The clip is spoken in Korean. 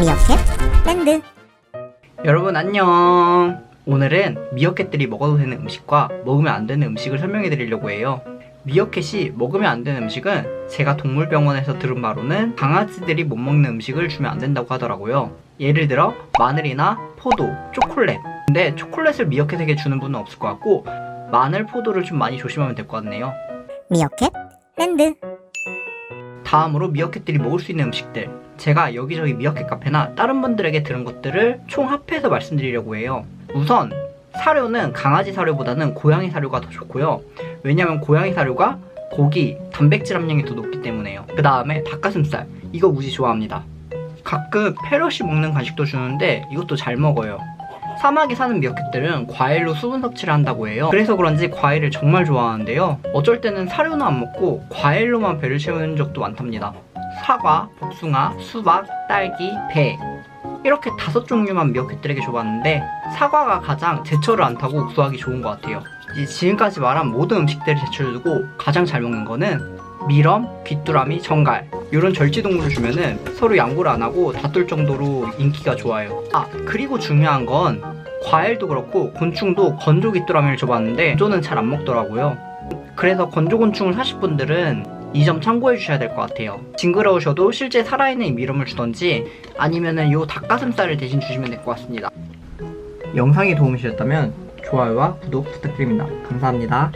미어캣 랜드 여러분 안녕. 오늘은 미어캣들이 먹어도 되는 음식과 먹으면 안 되는 음식을 설명해 드리려고 해요. 미어캣이 먹으면 안 되는 음식은 제가 동물병원에서 들은 바로는 강아지들이 못 먹는 음식을 주면 안 된다고 하더라고요. 예를 들어 마늘이나 포도, 초콜릿. 근데 초콜릿을 미어캣에게 주는 분은 없을 것 같고 마늘, 포도를 좀 많이 조심하면 될 것 같네요. 미어캣 랜드 다음으로 미어캣들이 먹을 수 있는 음식들. 제가 여기저기 미어캣 카페나 다른 분들에게 들은 것들을 총합해서 말씀드리려고 해요. 우선 사료는 강아지 사료보다는 고양이 사료가 더 좋고요. 왜냐면 고양이 사료가 고기, 단백질 함량이 더 높기 때문에요. 그 다음에 닭가슴살. 이거 우지 좋아합니다. 가끔 페럿이 먹는 간식도 주는데 이것도 잘 먹어요. 사막에 사는 미어캣들은 과일로 수분 섭취를 한다고 해요. 그래서 그런지 과일을 정말 좋아하는데요. 어쩔 때는 사료는 안 먹고 과일로만 배를 채우는 적도 많답니다. 사과, 복숭아, 수박, 딸기, 배. 이렇게 다섯 종류만 미어캣들에게 줘봤는데 사과가 가장 제철을 안 타고 구하기 좋은 것 같아요. 지금까지 말한 모든 음식들을 제철 두고 가장 잘 먹는 거는 미럼, 귀뚜라미, 정갈 이런 절지동물을 주면은 서로 양보를 안 하고 다툴 정도로 인기가 좋아요. 아 그리고 중요한 건 과일도 그렇고 곤충도 건조 귀뚜라미를 줘봤는데 건조는 잘 안 먹더라고요. 그래서 건조곤충을 사실 분들은 이 점 참고해 주셔야 될 것 같아요. 징그러우셔도 실제 살아있는 이 미럼을 주던지 아니면은 요 닭가슴살을 대신 주시면 될 것 같습니다. 영상이 도움이 되셨다면 좋아요와 구독 부탁드립니다. 감사합니다.